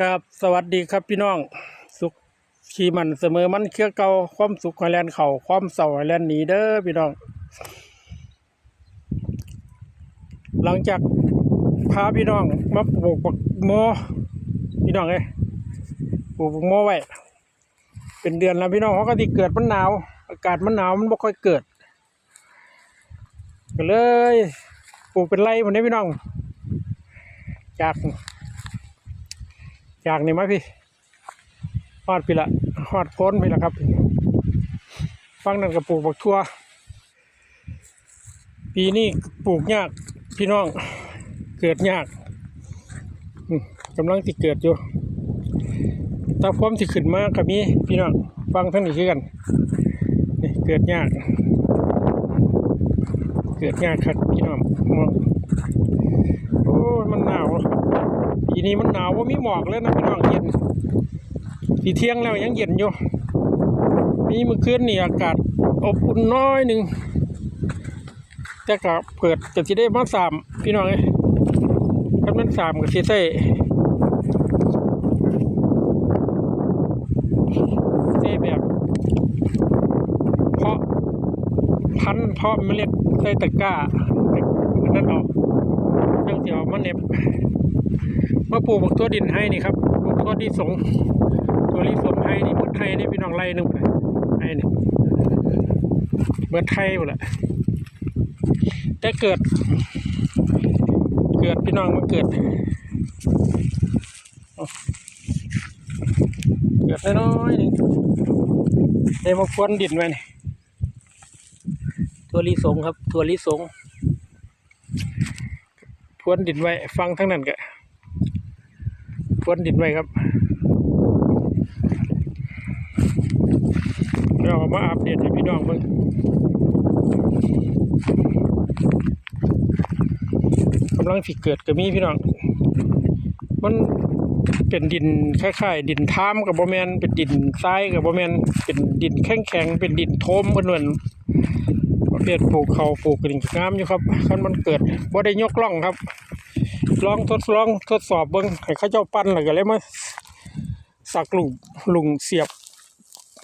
ครับสวัสดีครับพี่น้อง สุขชีมันเสมอมันเครือเก่าความสุขไฮแลนด์เข่าความเศร้าไฮแลนด์หนีเด้อพี่น้อง หลังจากพาพี่น้องมาปลูกบักโมพี่น้องเอ้ปลูกบักโมไว้เป็นเดือนแล้วพี่น้องเขาก็ที่เกิดมันหนาว อากาศมันหนาวมันบ่ค่อยเกิดก็เลยปลูกเป็นไรหมดนี้พี่น้อง จาก จากนี่ไหมพี่ฮอดพี่ละฮอดพ้นพี่ละครับฟังนั่นก็ปลูกบักทั่ว ปีนี้ปลูกยากพี่น้องเกิดยากกำลังที่เกิดอยู่ตาพร้อมที่ขึ้นมากับมีพี่น้องฟังทั้งนี้คือกันนี่เกิดยาก เกิดยากครับพี่น้องมองโอ้มันหนาว ปีนี้มันหนาวว่ามีหมอกแล้วนะพี่น้องเย็นทีเที่ยงแล้วยังเย็นอยู่มีเมื่อคืนนี่อากาศอบอุ่นน้อยหนึ่งแต่ก็เปิดจะที่ได้มาสามพี่น้องเอ้ยถ้ามันสามก็สิใส่ใส่แบบเพาะพันเพาะเมล็ดใส่ตะกร้าอันนั่นออกจังสิออกมาเน็บ มาปลูกบักตัวดินให้นี่ครับปลูกตัวที่สงตัวรีสมให้นี่เบิดไทยนี่พี่น้องไล่หนึงไปไอ้นี่เบิดไทยหมดละแต่เกิด เกิดพี่น้องมันเกิด เกิดน้อยๆนึงเอ้มาพวนดินไว้นี่ตัวรีสงครับตัวรีสงพวนดินไว้ฟังทั้งนั้นกะ พรวนดินไว้ครับเรามาอัปเดตให้พี่น้องเบิ่งกำลังสิเกิดก็มีพี่น้อง มันเป็นดินคล้ายๆดินท้ามกับบ่แมนเป็นดินทรายกับบ่แมนเป็นดินแข็งๆเป็นดินโทมเพิ่นเอิ้นประเภทปลูกเขาปลูกกระดิ่งงามอยู่ครับคันมันเกิดบ่ได้ยกล่องครับ ลองทดลองทดสอบเบิ้งให้ข้าเจ้าปั้นแล้วก็เลยมาสักลุงลุงเสียบ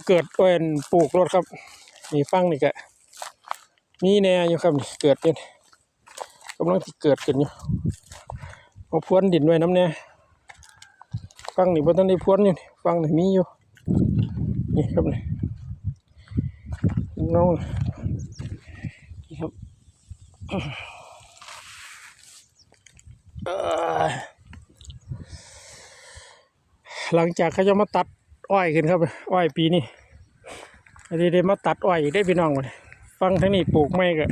เกิดเอ็นปลูกรถครับนี่ฟังนี่ก็มีแน่อยู่ครับนี่เกิดเป็นกำลังที่เกิดกันอยู่เอาพรวนดินไว้น้ำแน่ฟังนี่บ่ทันได้พรวนอยู่ฟังนี่มีอยู่นี่ครับนี่น้องนี่ครับ หลังจากเขาจะมาตัดอ้อยขึ้นครับ อ้อยปีนี้อันนี้ได้มาตัดอ้อยได้พี่น้องเลยฟังทั้งนี้ปลูกไม่ก็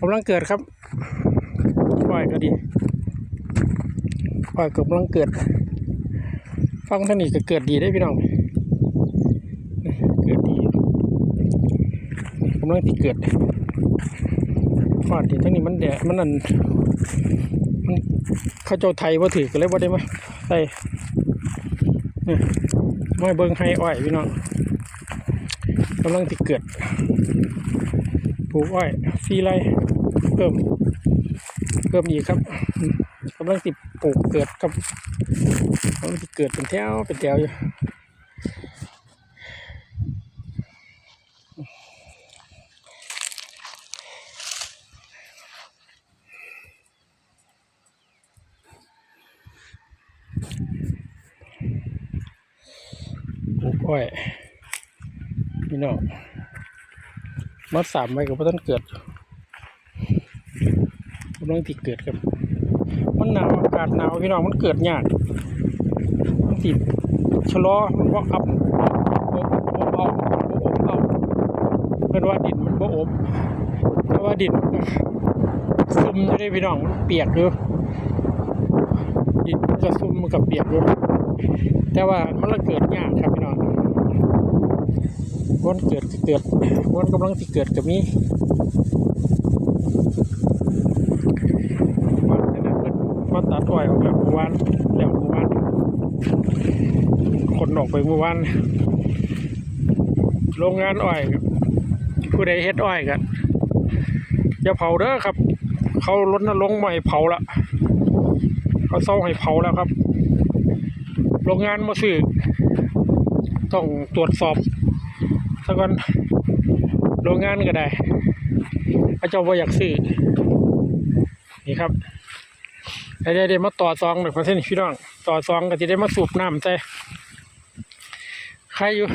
กำลังเกิดครับอ้อยก็ดีอ้อยกำลังเกิด ฟังทั้งนี้ก็เกิดดีได้พี่น้องเกิดดีกำลังที่เกิด ฟาดที่ทั้งนี้มันแดดมันนั่นมันข้าเจ้าไทยว่าถือกันเลยว่าได้ไหมาใส่เนี่ยไม่เบิ่งให้อ้อยพี่น้องกำลังที่เกิดปลูกอ้อยซีไรเพิ่มเพิ่มอีกครับกำลังติปลูกเกิดครับกำลังที่เกิดเป็นแถวเป็นแถวอยู่ อ้อยพี่น้องมาสามไว้กับพ่อต้นเกิดกำลังที่เกิดครับ มันหนาวอากาศหนาวพี่น้องมันเกิดยากมันติดชะลอมันว่าอับอบอบเอาอบเอาเพื่อนว่าดินมันบ่อบเพราะว่าดินมันซุ่มอยู่ได้พี่น้องมันเปียกอยู่ดินมันก็ซุ่มมันก็เปียกอยู่แต่ว่ามันละเกิดยากครับพี่น้อง วันเกิดเกิดวันกำลังที่เกิดก็มีวันนั้นเพิ่นมาตัดอ้อยออกแล้วเมื่อวานแล้วเมื่อวานคนออกไปเมื่อวานโรงงานอ้อยผู้ใดเฮ็ดอ้อยกันอย่าเผาเด้อครับ เขาลดน้ำลงใหม่เผาละเขาเศร้าให้เผาแล้วครับ โรงงานมาซื้อต้องตรวจสอบ ซะก่อนโรงงานก็ได้พระเจ้าบ่อยากซื้อนี่ครับให้ได้ได้มาต่อซองหนึ่งเปอร์เซ็นพี่น้อง ต่อซองก็จะได้มาสูบน้ำใส่ใครอยู่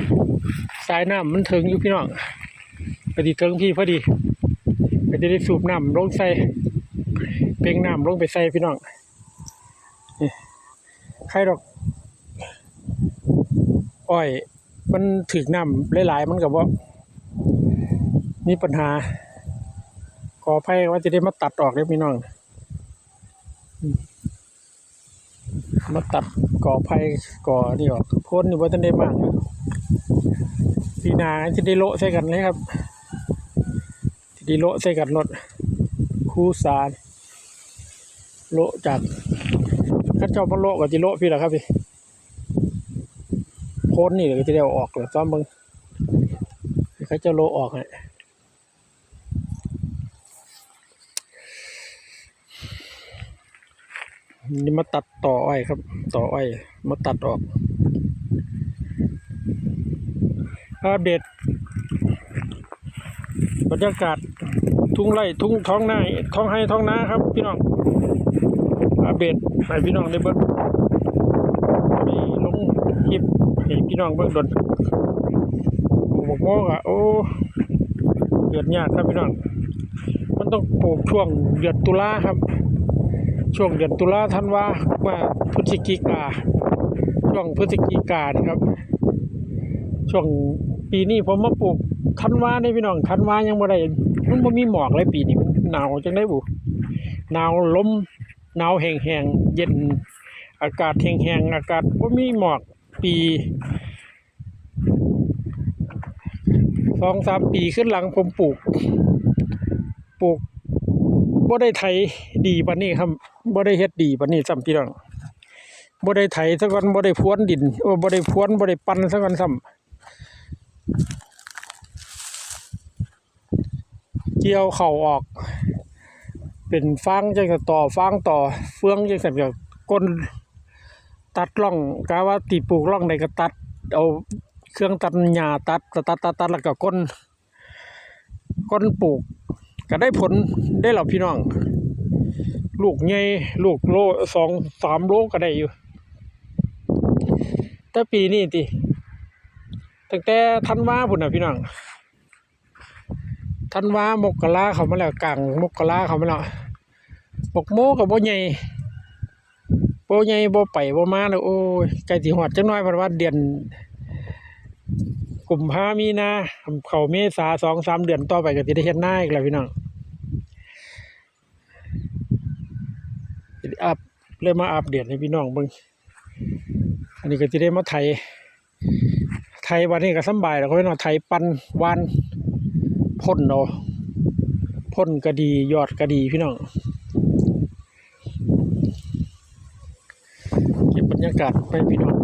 สายน้ำมันถึงอยู่พี่น้องก็ดีถึงพี่พอดีก็จะได้สูบน้ำลงใส่เป่งน้ำลงไปใส่พี่น้องใครดอกอ้อย มันถึกน้ำหลายๆมันกับว่ามีปัญหาขออภัยว่าจะได้มาตัดออกเลยพี่น้องมาตัดก่อไผ่ก่อนี่ออกพ้นอยู่ว่าจะได้มากปีหนาจะได้โละใส่กันเลยครับจะได้โละใส่กันรถคู่สารโละจากข้าเจ้ามาโละกับจิโละพี่เหรอครับพี่ นนี่เดี๋ยวก็จะได้อออกเลยซ้อมมึงเขาจะโลออกฮะนี่มาตัดต่ออ้อยครับ ต่ออ้อย มาตัดออกอัปเดตบรรยากาศทุ่งไร่ทุ่งท้องนาท้องให้ท้องนาครับ พี่น้องอัปเดตให้พี่น้องได้เบิ่งมีลงคลิป ให้พี่น้องเบิ่งดนบอกโมกอะโอ้เกิดยากครับพี่น้องมันต้องปลูกช่วงเดือนตุลาครับ ช่วงเดือนตุลาธันวาว่าพฤศจิกาช่วงพฤศจิกานครับ ช่วงปีนี้ผมมาปลูกธันวาเนี่ยพี่น้องธันวายังบ่ได้มันบ่มีหมอกเลยปีนี้มันหนาวจังได้บุหนาวลมหนาวแห้งๆเย็นอากาศแห้งๆอากาศบ่มีหมอก ปีสองสามปีขึ้นหลังผมปลูก ปลูกบ่ได้ไถดีปานนี้ครับบ่ได้เฮ็ดดีปานนี้ซ้ำพี่น้องบ่ได้ไถซะก่อนบ่ได้พวนดินโอ้บ่ได้พวนบ่ได้ปั่นซะก่อนซ้ำเกี่ยวเข่าออก เป็นฟางจังจต่อฟางต่อเฟืองจังซั่นก็ก้น ตัดร่องกาว่าตีปลูกร่องใดก็ตัด เอาเครื่องตัดหญ้าตัดตัดตัดตัดแล้วก็ก้นก้นปลูก ก็ได้ผลได้หรอพี่น้อง ลูกใหญ่ลูกโลสองสามโลก็ได้อยู่ แต่ปีนี้ติตั้งแต่ธันวาพุ่นน่ะพี่น้องธันวามกราเขามาแล้วกลางมกราเขามาแล้วบกโมกับบ่ใหญ่ บ่ใหญ่บ่ไปบ่มาแล้วโอ้ยใกล้สิฮอดจักหน่อยเพราะว่าเดือนกลุ่มภามีนาเขาเมษาสองสามเดือนต่อไปก็สิได้เฮ็ดนาอีกแล้วพี่น้องอัพเลยมาอัปเดตให้พี่น้องเบิ่งอันนี้ก็จะได้มาไถไถวันนี้ก็สบายแล้วก็พี่น้องไถปันวานพ่นเอาะพ่นก็ดียอดก็ดีพี่น้องเก็บบรรยากาศไปพี่น้อง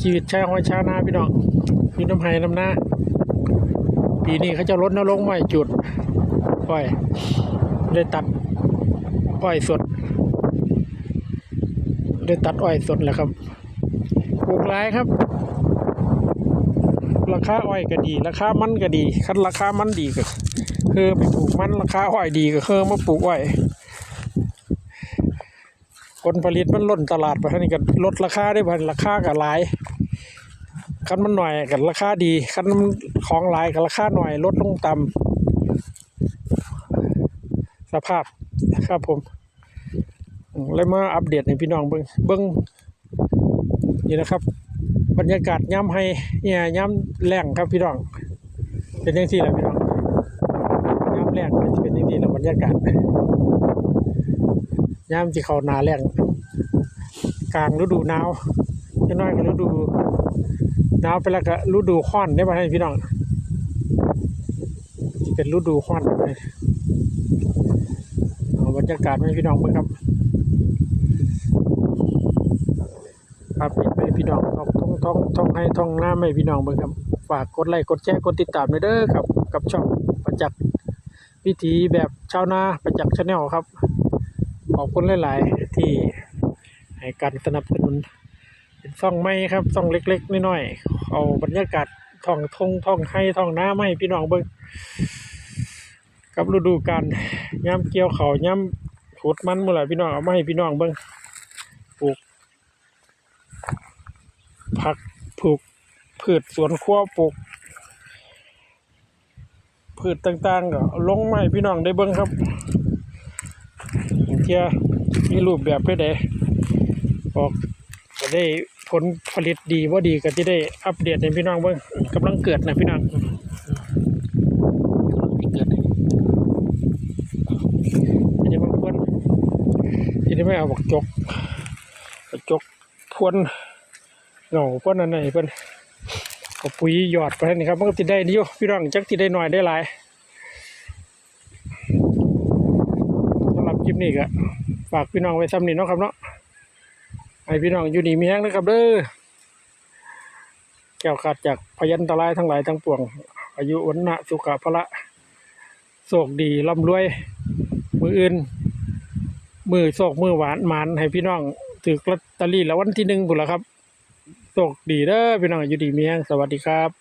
ชีวิตชาวไร่ชาวนาพี่น้องมีน้ำไห้น้ำหน้าปีนี้เขาจะลดน้ำลงไม่จุดปล่อย ได้ตัดอ้อยสด ได้ตัดอ้อยสดแล้วครับปลูกหลายครับ ราคาอ้อยก็ดี ราคามันก็ดีคันราคามันดีก็คือไปปลูกมันราคาอ้อยดีก็คือมาปลูกอ้อย ผลผลิตมันล้นตลาดไปท่านี้ก็ลดราคาได้พันราคาก็หลายคันมันหน่อยกับราคาดีคันมันของหลายกับราคาหน่อยลดลงต่ำสภาพครับผมอืมเลยมาอัปเดตให้พี่น้องเบิ่งเบิ่งนี่นะครับ บรรยากาศย่ำให้เนี่ยย่ำแรงครับพี่น้อง เป็นยังที่แหละพี่น้องย่ำแรงจะเป็นยังที่แหละบรรยากาศ ย่ำที่เขานาแรงกลางฤดูหนาวน้อยก็ฤดูหนาวไปแล้วก็ฤดูร้อนได้ป่ะให้พี่น้องจะเป็นฤดูร้อนไปเอาบรรยากาศให้พี่น้องเบิ่งครับครับให้พี่น้องท่องท่องท่องให้ท่องหน้าให้พี่น้องเบิ่งครับฝากกดไลค์กดแชร์กดติดตามเด้อครับ กับช่องประจักษ์วิถีแบบชาวนาประจักษ์ชาแนลครับ ขอบคุณหลาย ๆ ที่ให้การสนับสนุนเป็นซ่องไม้ครับซ่องเล็ก ๆ น้อย ๆ เอาบรรยากาศท่องทงท่องให้ท่องน้าไม่พี่น้องเบิ่งกับฤดูกาลย่ำเกี่ยวเขาย่ำขุดมันมื่อไหร่พี่น้องเอามาให้พี่น้องเบิ่งปลูก ผักปลูกพืชสวนครัวปลูกพืชต่าง ๆ ก็ลงมาให้พี่น้องได้เบิ่งครับ ที่ยมีรูปแบบไปไดออกก็ได้ผลผลิตดีว่าดีก็จะได้อัปเดตให้พี่น้องเบิ่งกำลังเกิดนะพี่น้องกำลังเกิดอันนี้บางคนที่ได้ไม่เอาบักจกบักจกพวนเหงาพวนอันไหนเพิ่นเอาปุ๋ยหยอดไปนี่ครับมันก็ติดได้นี่อยู่พี่น้องจักติดได้หน่อยได้หลายสำหรับคลิป นี้ก็ฝากพี่น้องไว้ซ้ำนี่เนาะครับเนาะให้พี่น้องอยู่ดีมีแห้งนะครับเด้อแก้วขาดจากพยันตรายทั้งหลายทั้งปวง อายุวันนะสุขะพละโศกดีร่ำรวย มืออื่น มือโศกมือหวานหมานให้พี่น้องถือลอตเตอรี่แล้ววันที่หนึ่งบุนละครับโศกดีเด้อพี่น้องอยู่ดีมีแห้งสวัสดีครับ